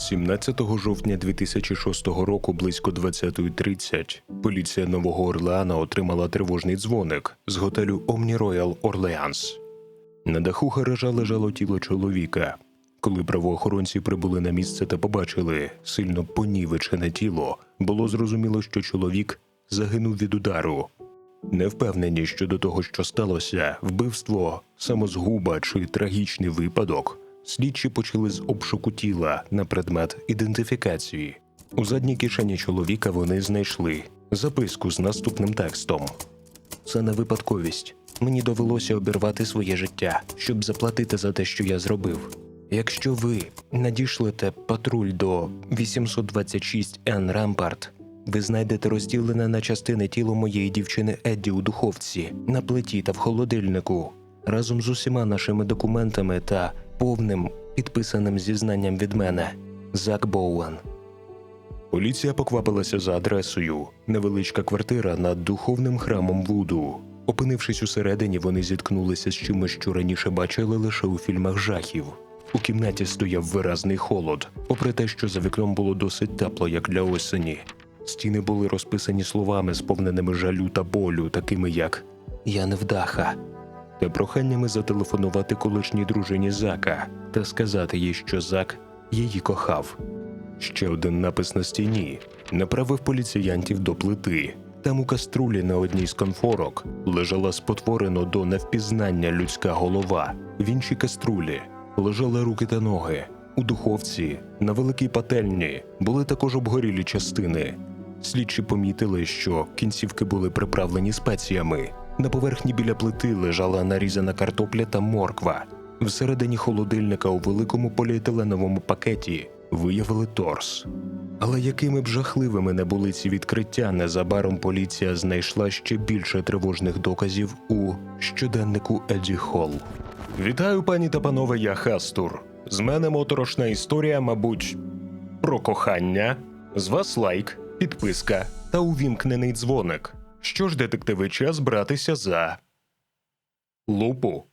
17 жовтня 2006 року близько 20.30 поліція Нового Орлеана отримала тривожний дзвоник з готелю Omni Royal Orleans. На даху гаража лежало тіло чоловіка. Коли правоохоронці прибули на місце та побачили сильно понівечене тіло, було зрозуміло, що чоловік загинув від удару. Не впевнені щодо того, що сталося, вбивство, самозгуба чи трагічний випадок, слідчі почали з обшуку тіла на предмет ідентифікації. У задній кишені чоловіка вони знайшли записку з наступним текстом: Це не випадковість. Мені довелося обірвати своє життя, щоб заплатити за те, що я зробив. Якщо ви надішлете патруль до 826 Н Рампарт, ви знайдете розділене на частини тіло моєї дівчини Едді у духовці, на плиті та в холодильнику, разом з усіма нашими документами та повним підписаним зізнанням від мене Зак Боуен. Поліція поквапилася за адресою невеличка квартира над духовним храмом Вуду. Опинившись усередині, вони зіткнулися з чимось, що раніше бачили лише у фільмах жахів. У кімнаті стояв виразний холод, попри те, що за вікном було досить тепло, як для осені. Стіни були розписані словами, сповненими жалю та болю, такими як Я невдаха, та проханнями зателефонувати колишній дружині Зака та сказати їй, що Зак її кохав. Ще один напис на стіні направив поліціянтів до плити. Там у каструлі на одній з конфорок лежала спотворено до невпізнання людська голова. В іншій каструлі лежали руки та ноги. У духовці на великій пательні були також обгорілі частини. Слідчі помітили, що кінцівки були приправлені спеціями. На поверхні біля плити лежала нарізана картопля та морква. Всередині холодильника у великому поліетиленовому пакеті виявили торс. Але якими б жахливими не були ці відкриття, незабаром поліція знайшла ще більше тривожних доказів у щоденнику Еді Холл. Вітаю, пані та панове, я Хастур. З мене моторошна історія, мабуть, про кохання. З вас лайк, підписка та увімкнений дзвоник. Що ж, детективи, час братися за лупу.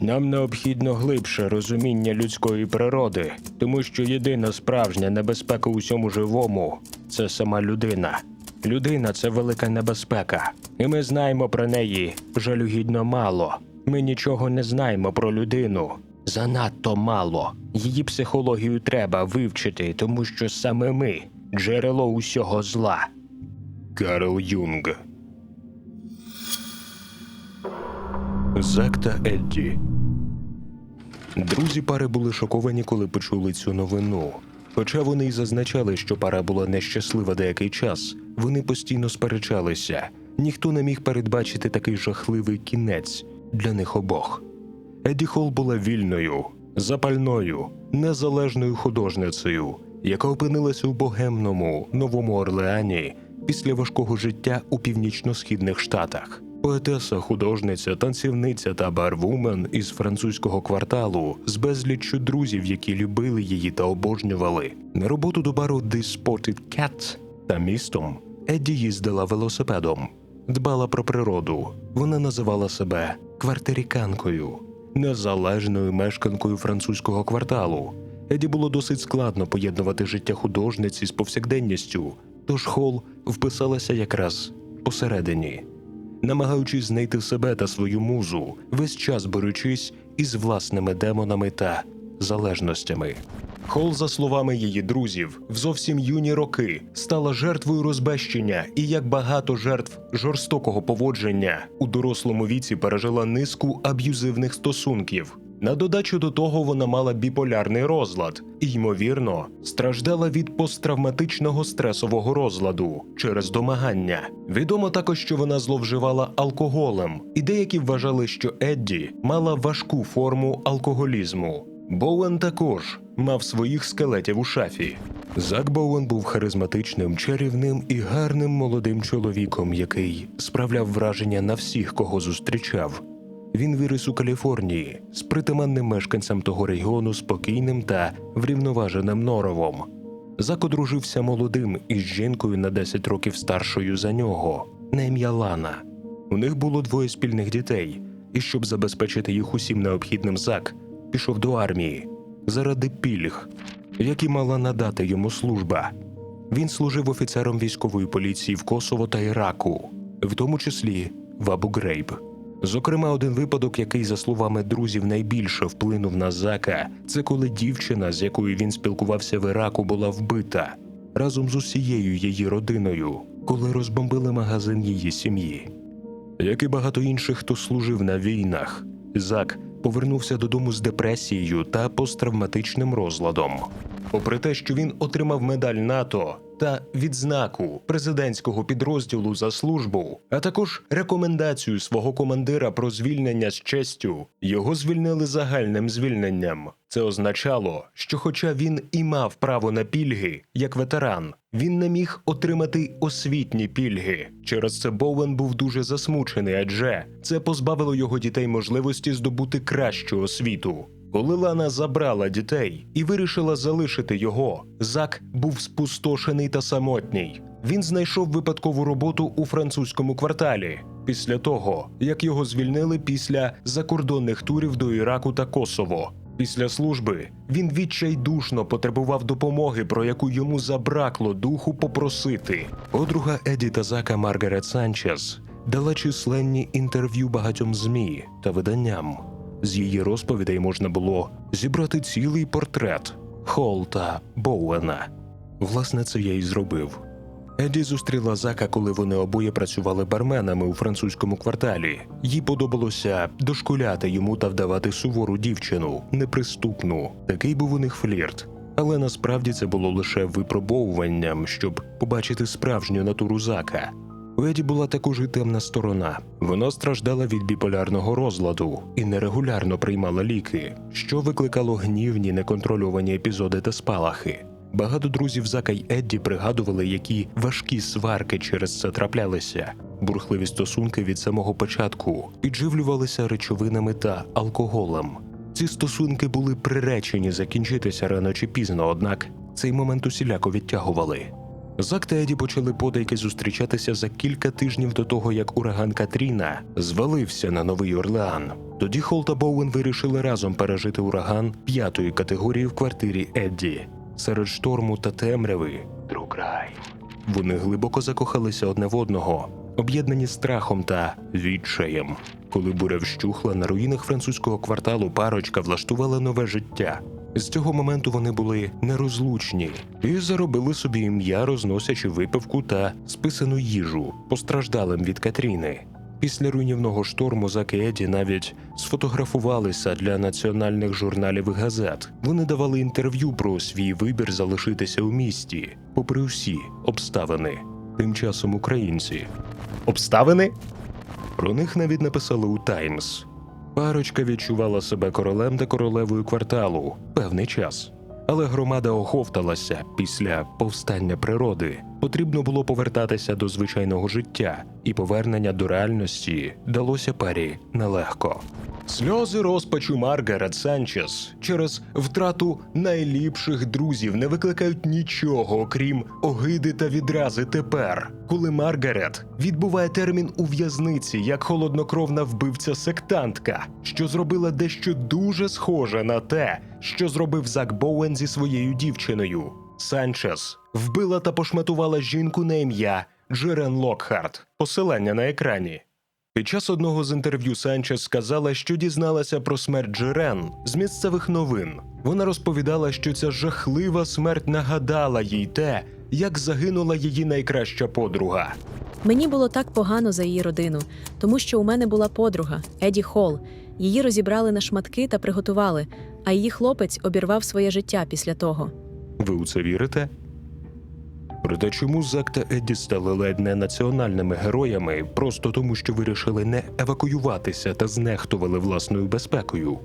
Нам необхідно глибше розуміння людської природи, тому що єдина справжня небезпека усьому живому це сама людина. Людина це велика небезпека, і ми знаємо про неї жалюгідно мало. Ми нічого не знаємо про людину. Занадто мало. Її психологію треба вивчити, тому що саме ми джерело усього зла. Карл Юнг Зак та Едді. Друзі пари були шоковані, коли почули цю новину. Хоча вони й зазначали, що пара була нещаслива деякий час, вони постійно сперечалися. Ніхто не міг передбачити такий жахливий кінець для них обох. Едді Холл була вільною, запальною, незалежною художницею, яка опинилася у богемному новому Орлеані після важкого життя у північно-східних штатах. Поетеса, художниця, танцівниця та барвумен із французького кварталу з безліччю друзів, які любили її та обожнювали. На роботу до бару The Spotted Cat та містом Едді їздила велосипедом, дбала про природу. Вона називала себе квартиріканкою, незалежною мешканкою французького кварталу. Еді було досить складно поєднувати життя художниці з повсякденністю, тож Хол вписалася якраз посередині намагаючись знайти себе та свою музу, весь час борючись із власними демонами та залежностями. Хол, за словами її друзів, в зовсім юні роки стала жертвою розбещення і як багато жертв жорстокого поводження у дорослому віці пережила низку аб'юзивних стосунків. На додачу до того вона мала біполярний розлад і, ймовірно, страждала від посттравматичного стресового розладу через домагання. Відомо також, що вона зловживала алкоголем, і деякі вважали, що Едді мала важку форму алкоголізму. Боуен також мав своїх скелетів у шафі. Зак Боуен був харизматичним, чарівним і гарним молодим чоловіком, який справляв враження на всіх, кого зустрічав. Він виріс у Каліфорнії з притаманним мешканцям того регіону спокійним та врівноваженим норовом. Зак одружився молодим із жінкою на 10 років старшою за нього, на ім'я Лана. У них було двоє спільних дітей, і щоб забезпечити їх усім необхідним зак, пішов до армії заради пільг, які мала надати йому служба. Він служив офіцером військової поліції в Косово та Іраку, в тому числі в Абу Грейб. Зокрема, один випадок, який, за словами друзів, найбільше вплинув на Зака, це коли дівчина, з якою він спілкувався в Іраку, була вбита разом з усією її родиною, коли розбомбили магазин її сім'ї. Як і багато інших, хто служив на війнах, Зак повернувся додому з депресією та посттравматичним розладом. Попри те, що він отримав медаль НАТО та відзнаку президентського підрозділу за службу, а також рекомендацію свого командира про звільнення з честю, його звільнили загальним звільненням. Це означало, що, хоча він і мав право на пільги як ветеран, він не міг отримати освітні пільги. Через це Боуен був дуже засмучений, адже це позбавило його дітей можливості здобути кращу освіту. Коли Лана забрала дітей і вирішила залишити його, Зак був спустошений та самотній. Він знайшов випадкову роботу у французькому кварталі після того, як його звільнили після закордонних турів до Іраку та Косово. Після служби він відчайдушно потребував допомоги, про яку йому забракло духу попросити. Подруга Еді та Зака Маргарет Санчес дала численні інтерв'ю багатьом змі та виданням. З її розповідей можна було зібрати цілий портрет Холта Боуена. Власне, це я і зробив. Еді зустріла Зака, коли вони обоє працювали барменами у французькому кварталі. Їй подобалося дошкуляти йому та вдавати сувору дівчину, неприступну. Такий був у них флірт. Але насправді це було лише випробовуванням, щоб побачити справжню натуру Зака. У Еді була також і темна сторона. Вона страждала від біполярного розладу і нерегулярно приймала ліки, що викликало гнівні неконтрольовані епізоди та спалахи. Багато друзів Зака й Едді пригадували, які важкі сварки через це траплялися. Бурхливі стосунки від самого початку підживлювалися речовинами та алкоголем. Ці стосунки були приречені закінчитися рано чи пізно, однак цей момент усіляко відтягували. Зак та Еді почали подайки зустрічатися за кілька тижнів до того, як ураган Катріна звалився на Новий Орлеан. Тоді Холл та Боуен вирішили разом пережити ураган п'ятої категорії в квартирі Едді. Серед шторму та темряви друг рай. Вони глибоко закохалися одне в одного, об'єднані страхом та відчаєм. Коли буря вщухла на руїнах французького кварталу, парочка влаштувала нове життя. З цього моменту вони були нерозлучні і заробили собі ім'я, розносячи випивку та списану їжу постраждалим від Катріни. Після руйнівного шторму Зак і Еді навіть сфотографувалися для національних журналів і газет. Вони давали інтерв'ю про свій вибір залишитися у місті, попри всі обставини. Тим часом українці. Обставини? Про них навіть написали у Таймс. Парочка відчувала себе королем та королевою кварталу певний час. Але громада оховталася після повстання природи. Потрібно було повертатися до звичайного життя, і повернення до реальності далося парі нелегко. Сльози розпачу Маргарет Санчес через втрату найліпших друзів не викликають нічого, окрім огиди та відрази тепер, коли Маргарет відбуває термін у в'язниці як холоднокровна вбивця-сектантка, що зробила дещо дуже схоже на те, що зробив Зак Боуен зі своєю дівчиною. Санчес вбила та пошматувала жінку на ім'я Джерен Локхарт. Посилання на екрані. Під час одного з інтерв'ю Санчес сказала, що дізналася про смерть Джерен з місцевих новин. Вона розповідала, що ця жахлива смерть нагадала їй те, як загинула її найкраща подруга. Мені було так погано за її родину, тому що у мене була подруга Еді Холл. Її розібрали на шматки та приготували, а її хлопець обірвав своє життя після того. Ви у це вірите? Проте чому Зак та Едді стали ледь не національними героями просто тому, що вирішили не евакуюватися та знехтували власною безпекою?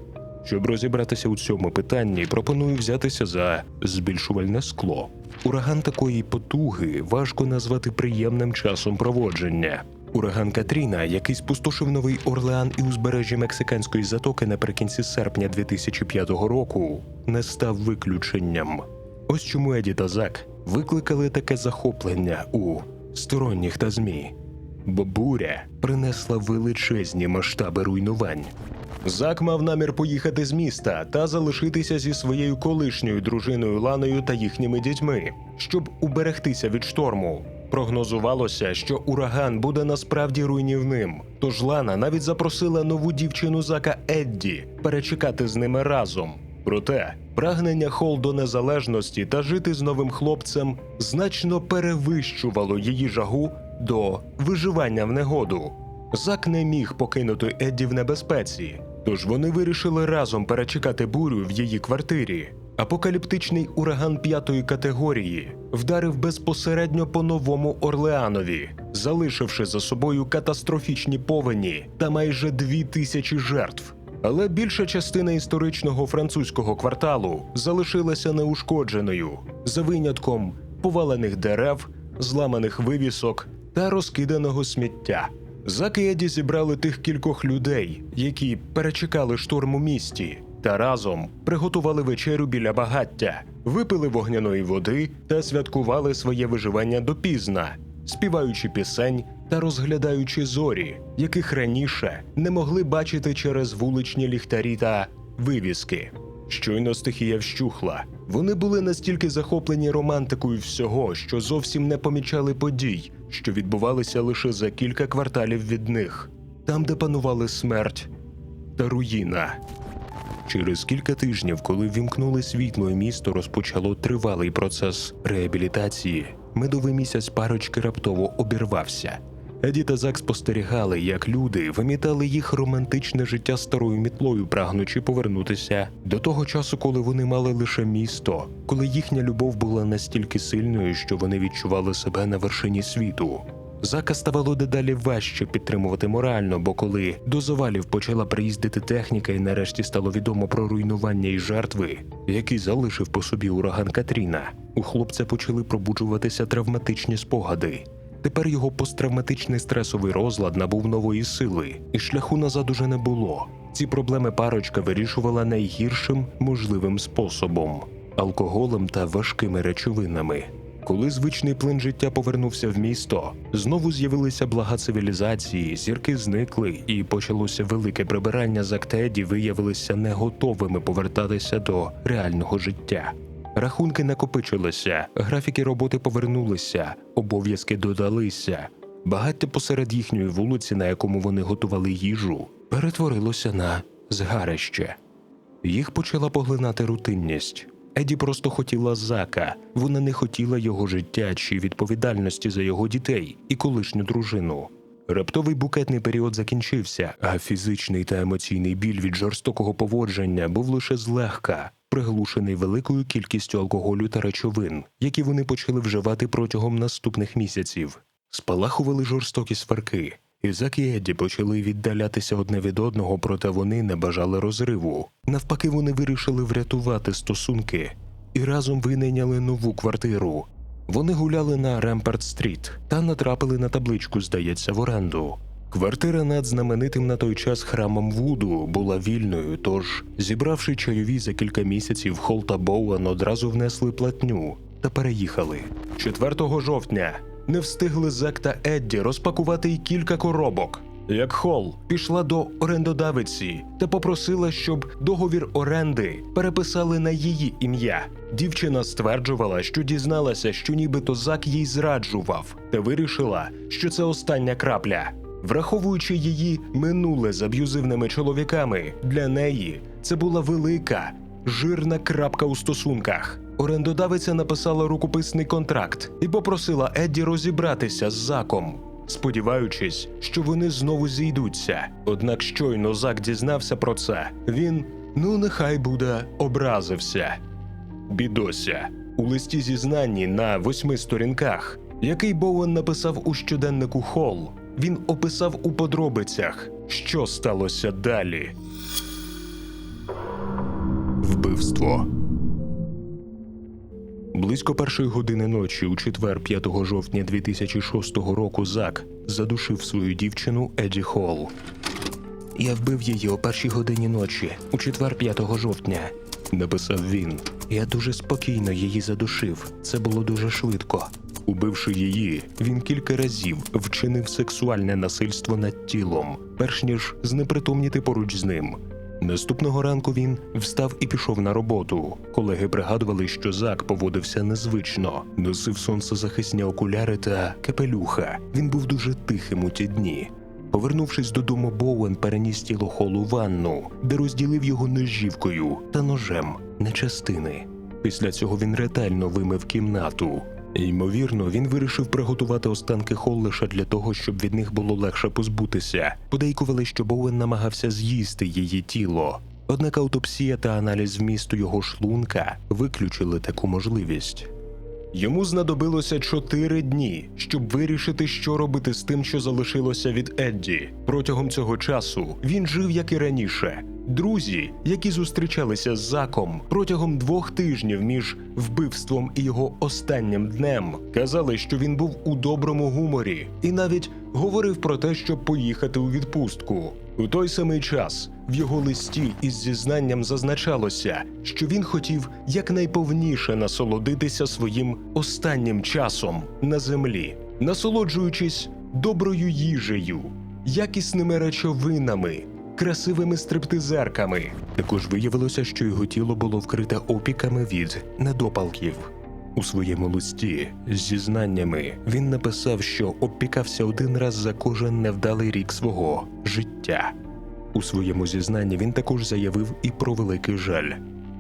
Щоб розібратися у цьому питанні, пропоную взятися за збільшувальне скло. Ураган такої потуги важко назвати приємним часом проводження. Ураган Катріна, який спустошив Новий Орлеан і узбережжя Мексиканської затоки наприкінці серпня 2005 року, не став виключенням. Ось чому Еді та Зак викликали таке захоплення у сторонніх та змі. бо буря принесла величезні масштаби руйнувань. Зак мав намір поїхати з міста та залишитися зі своєю колишньою дружиною Ланою та їхніми дітьми, щоб уберегтися від шторму. Прогнозувалося, що ураган буде насправді руйнівним. Тож Лана навіть запросила нову дівчину Зака Едді перечекати з ними разом. Проте прагнення Хол до незалежності та жити з новим хлопцем значно перевищувало її жагу до виживання в негоду. Зак не міг покинути Едді в небезпеці, тож вони вирішили разом перечекати бурю в її квартирі. Апокаліптичний ураган п'ятої категорії вдарив безпосередньо по новому Орлеанові, залишивши за собою катастрофічні повені та майже дві тисячі жертв. Але більша частина історичного французького кварталу залишилася неушкодженою, за винятком повалених дерев, зламаних вивісок та розкиданого сміття. Зак зібрали тих кількох людей, які перечекали шторм у місті, та разом приготували вечерю біля багаття, випили вогняної води та святкували своє виживання допізна, співаючи пісень та розглядаючи зорі, яких раніше не могли бачити через вуличні ліхтарі та вивіски. Щойно стихія вщухла. Вони були настільки захоплені романтикою всього, що зовсім не помічали подій, що відбувалися лише за кілька кварталів від них, там, де панували смерть та руїна. Через кілька тижнів, коли вімкнули світло і місто розпочало тривалий процес реабілітації, медовий місяць парочки раптово обірвався. Еді та Зак спостерігали, як люди вимітали їх романтичне життя старою мітлою, прагнучи повернутися до того часу, коли вони мали лише місто, коли їхня любов була настільки сильною, що вони відчували себе на вершині світу. Зака ставало дедалі важче підтримувати морально, бо коли до завалів почала приїздити техніка, і нарешті стало відомо про руйнування і жертви, які залишив по собі ураган Катріна, у хлопця почали пробуджуватися травматичні спогади. Тепер його посттравматичний стресовий розлад набув нової сили, і шляху назад уже не було. Ці проблеми парочка вирішувала найгіршим можливим способом алкоголем та важкими речовинами. Коли звичний плин життя повернувся в місто, знову з'явилися блага цивілізації, зірки зникли, і почалося велике прибирання з актеді виявилися не готовими повертатися до реального життя. Рахунки накопичилися, графіки роботи повернулися, обов'язки додалися. Багаття посеред їхньої вулиці, на якому вони готували їжу, перетворилося на згарище. Їх почала поглинати рутинність. Еді просто хотіла зака, вона не хотіла його життя чи відповідальності за його дітей і колишню дружину. Раптовий букетний період закінчився, а фізичний та емоційний біль від жорстокого поводження був лише злегка, приглушений великою кількістю алкоголю та речовин, які вони почали вживати протягом наступних місяців. Спалахували жорстокі сварки. І Зак і Едді почали віддалятися одне від одного, проте вони не бажали розриву. Навпаки, вони вирішили врятувати стосунки і разом винайняли нову квартиру. Вони гуляли на Ремперт-стріт та натрапили на табличку, здається, в оренду. Квартира над знаменитим на той час храмом Вуду була вільною, тож, зібравши чайові за кілька місяців, Холл та Боуен одразу внесли платню та переїхали. 4 жовтня не встигли Зак та Едді розпакувати й кілька коробок. Як Хол пішла до орендодавиці та попросила, щоб договір оренди переписали на її ім'я. Дівчина стверджувала, що дізналася, що нібито Зак їй зраджував, та вирішила, що це остання крапля. Враховуючи її минуле з аб'юзивними чоловіками, для неї це була велика, жирна крапка у стосунках. Орендодавиця написала рукописний контракт і попросила Едді розібратися з Заком, сподіваючись, що вони знову зійдуться. Однак щойно Зак дізнався про це, він, ну нехай буде, образився. Бідося у листі зізнанні на восьми сторінках, який Боуен написав у щоденнику Холл, він описав у подробицях, що сталося далі. Вбивство. Близько першої години ночі, у четвер, 5 жовтня 2006 року, Зак задушив свою дівчину Еді Холл. Я вбив її о першій годині ночі, у четвер 5 жовтня, написав він. Я дуже спокійно її задушив. Це було дуже швидко. Убивши її, він кілька разів вчинив сексуальне насильство над тілом, перш ніж знепритомніти поруч з ним. Наступного ранку він встав і пішов на роботу. Колеги пригадували, що Зак поводився незвично, носив сонцезахисні окуляри та капелюха. Він був дуже тихим у ті дні. Повернувшись додому, Боуен переніс тіло Холу ванну, де розділив його ножівкою та ножем на частини. Після цього він ретельно вимив кімнату. Ймовірно, він вирішив приготувати останки Хол лише для того, щоб від них було легше позбутися. Подейкували, що Боуен намагався з'їсти її тіло. Однак аутопсія та аналіз вмісту його шлунка виключили таку можливість. Йому знадобилося чотири дні, щоб вирішити, що робити з тим, що залишилося від Едді. Протягом цього часу він жив як і раніше. Друзі, які зустрічалися з Заком протягом двох тижнів між вбивством і його останнім днем, казали, що він був у доброму гуморі, і навіть говорив про те, щоб поїхати у відпустку. У той самий час в його листі із зізнанням зазначалося, що він хотів якнайповніше насолодитися своїм останнім часом на землі, насолоджуючись доброю їжею, якісними речовинами, красивими стриптизерками. Також виявилося, що його тіло було вкрите опіками від недопалків. У своєму листі з зізнаннями він написав, що обпікався один раз за кожен невдалий рік свого життя. У своєму зізнанні він також заявив і про великий жаль.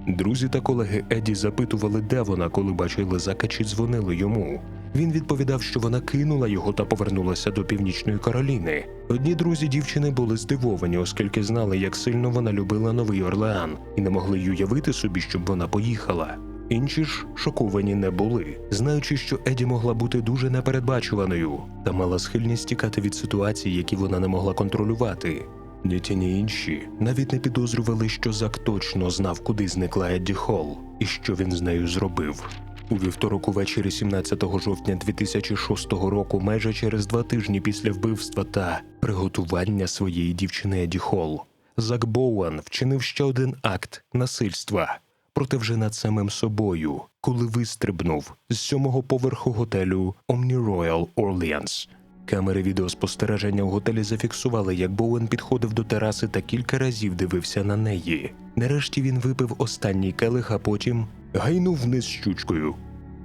Друзі та колеги Еді запитували, де вона, коли бачили Зака чи дзвонили йому. Він відповідав, що вона кинула його та повернулася до північної Кароліни. Одні друзі дівчини були здивовані, оскільки знали, як сильно вона любила Новий Орлеан, і не могли й уявити собі, щоб вона поїхала. Інші ж шоковані не були, знаючи, що Еді могла бути дуже непередбачуваною та мала схильність тікати від ситуацій, які вона не могла контролювати. Ні ті, ні інші навіть не підозрювали, що Зак точно знав, куди зникла Едді Холл і що він з нею зробив. У вівторок увечері 17 жовтня 2006 року, майже через два тижні після вбивства та приготування своєї дівчини Еді Холл, Зак Боуан вчинив ще один акт насильства, проте вже над самим собою, коли вистрибнув з сьомого поверху готелю Omni Royal Orleans. Камери відеоспостереження у готелі зафіксували, як Боуен підходив до тераси та кілька разів дивився на неї. Нарешті він випив останній келих, а потім гайнув вниз щучкою.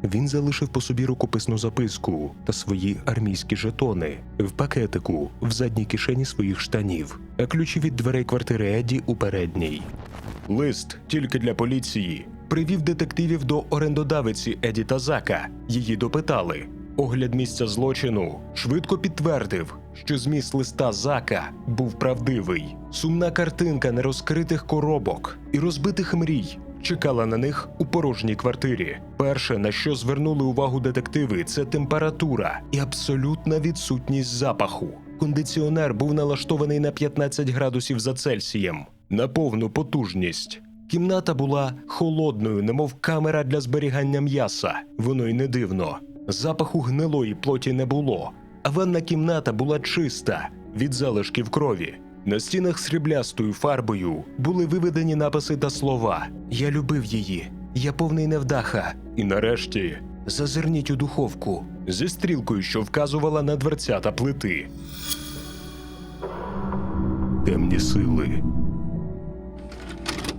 Він залишив по собі рукописну записку та свої армійські жетони в пакетику в задній кишені своїх штанів, а ключі від дверей квартири Еді у передній. Лист тільки для поліції привів детективів до орендодавиці Еді та Зака. Її допитали. Огляд місця злочину швидко підтвердив, що зміст листа Зака був правдивий. Сумна картинка нерозкритих коробок і розбитих мрій чекала на них у порожній квартирі. Перше, на що звернули увагу детективи, це температура і абсолютна відсутність запаху. Кондиціонер був налаштований на 15 градусів за Цельсієм на повну потужність. Кімната була холодною, немов камера для зберігання м'яса. Воно й не дивно. Запаху гнилої плоті не було, а ванна кімната була чиста від залишків крові. На стінах сріблястою фарбою були виведені написи та слова: Я любив її, я повний невдаха. І нарешті зазирніть у духовку зі стрілкою, що вказувала на дверцята плити. Темні сили.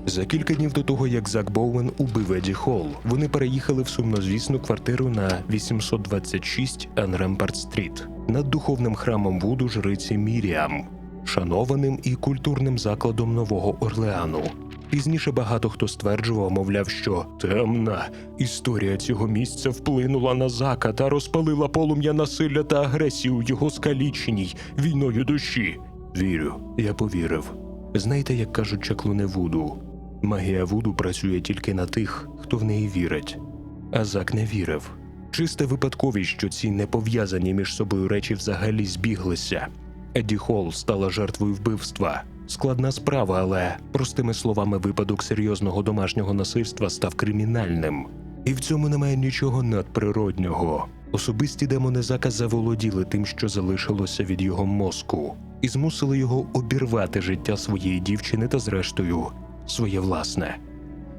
За кілька днів до того, як Зак Боуен убив Еді Холл, вони переїхали в сумнозвісну квартиру на 826 Анремпарт Стріт над духовним храмом Вуду жриці Міріам, шанованим і культурним закладом Нового Орлеану. Пізніше багато хто стверджував, мовляв, що темна історія цього місця вплинула на зака та розпалила полум'я насилля та агресії у його скаліченій війною душі. Вірю, я повірив. Знаєте, як кажуть чаклуни Вуду, магія Вуду працює тільки на тих, хто в неї вірить. А Зак не вірив. Чиста випадковість, що ці непов'язані між собою речі взагалі збіглися. Едді Холл стала жертвою вбивства. Складна справа, але простими словами, випадок серйозного домашнього насильства став кримінальним. І в цьому немає нічого надприроднього. Особисті демони Зака заволоділи тим, що залишилося від його мозку, і змусили його обірвати життя своєї дівчини та, зрештою, своє власне.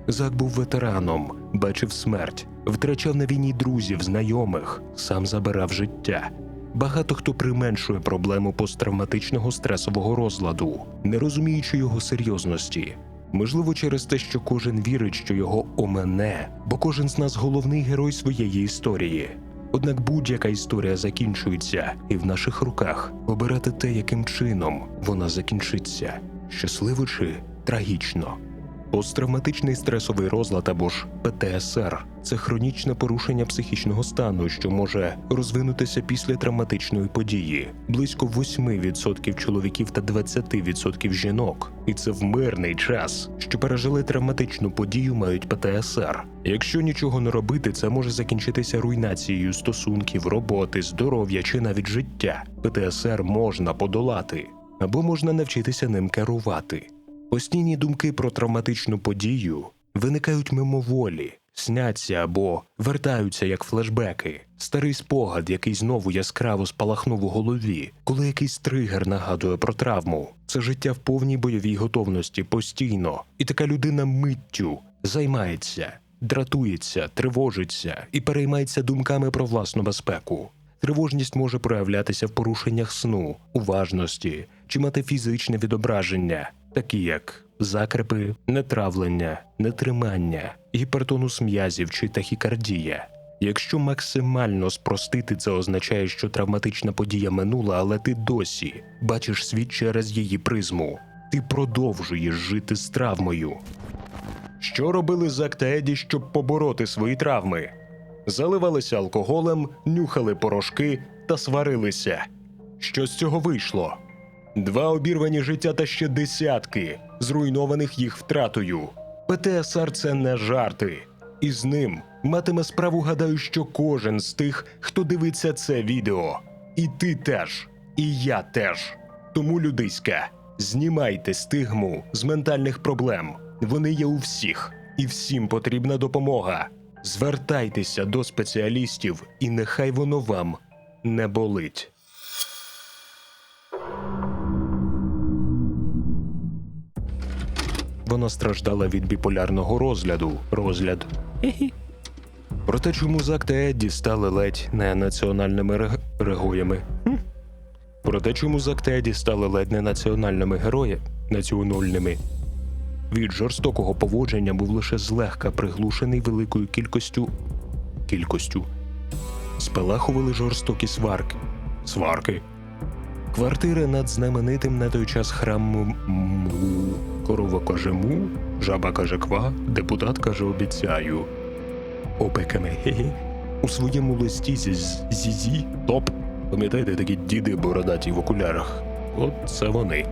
Зак був ветераном, бачив смерть втрачав на війні друзів, знайомих, сам забирав життя. Багато хто применшує проблему посттравматичного стресового розладу, не розуміючи його серйозності. Можливо, через те, що кожен вірить, що його омене, бо кожен з нас головний герой своєї історії. Однак будь-яка історія закінчується, і в наших руках обирати те, яким чином вона закінчиться щасливо чи трагічно. Посттравматичний стресовий розлад або ж ПТСР це хронічне порушення психічного стану, що може розвинутися після травматичної події. Близько 8% чоловіків та 20% жінок. І це в мирний час, що пережили травматичну подію, мають ПТСР. Якщо нічого не робити, це може закінчитися руйнацією стосунків, роботи, здоров'я чи навіть життя. ПТСР можна подолати або можна навчитися ним керувати. Постійні думки про травматичну подію виникають мимоволі, сняться або вертаються як флешбеки. Старий спогад, який знову яскраво спалахнув у голові, коли якийсь тригер нагадує про травму. Це життя в повній бойовій готовності постійно, і така людина миттю займається, дратується, тривожиться і переймається думками про власну безпеку. Тривожність може проявлятися в порушеннях сну, уважності чи мати фізичне відображення, такі як закрепи, нетравлення, нетримання, гіпертонус м'язів чи тахікардія. Якщо максимально спростити, це означає, що травматична подія минула, але ти досі бачиш світ через її призму. Ти продовжуєш жити з травмою. Що робили Зак та Еді, щоб побороти свої травми? Заливалися алкоголем, нюхали порошки та сварилися. Що з цього вийшло? Два обірвані життя та ще десятки, зруйнованих їх втратою. ПТСР це не жарти. І з ним матиме справу, гадаю, що кожен з тих, хто дивиться це відео. І ти теж, і я теж. Тому, людиська, знімайте стигму з ментальних проблем. Вони є у всіх, і всім потрібна допомога. Звертайтеся до спеціалістів, і нехай воно вам не болить. Вона страждала від біполярного розгляду. Розгляд. Проте чому Зак та Едді стали ледь не національними рег... регоями? Хм? Проте чому Зак та Едді стали ледь не національними героями? Національними. Від жорстокого поводження був лише злегка приглушений великою кількістю. кількостю. Спалахували жорстокі сварки. Сварки. Квартири над знаменитим на той час храмом. Корова каже му, жаба каже ква, депутат каже обіцяю. Опекемегеге. У своєму листі зі зізі топ. Пам'ятаєте такі діди бородаті в окулярах? От це вони.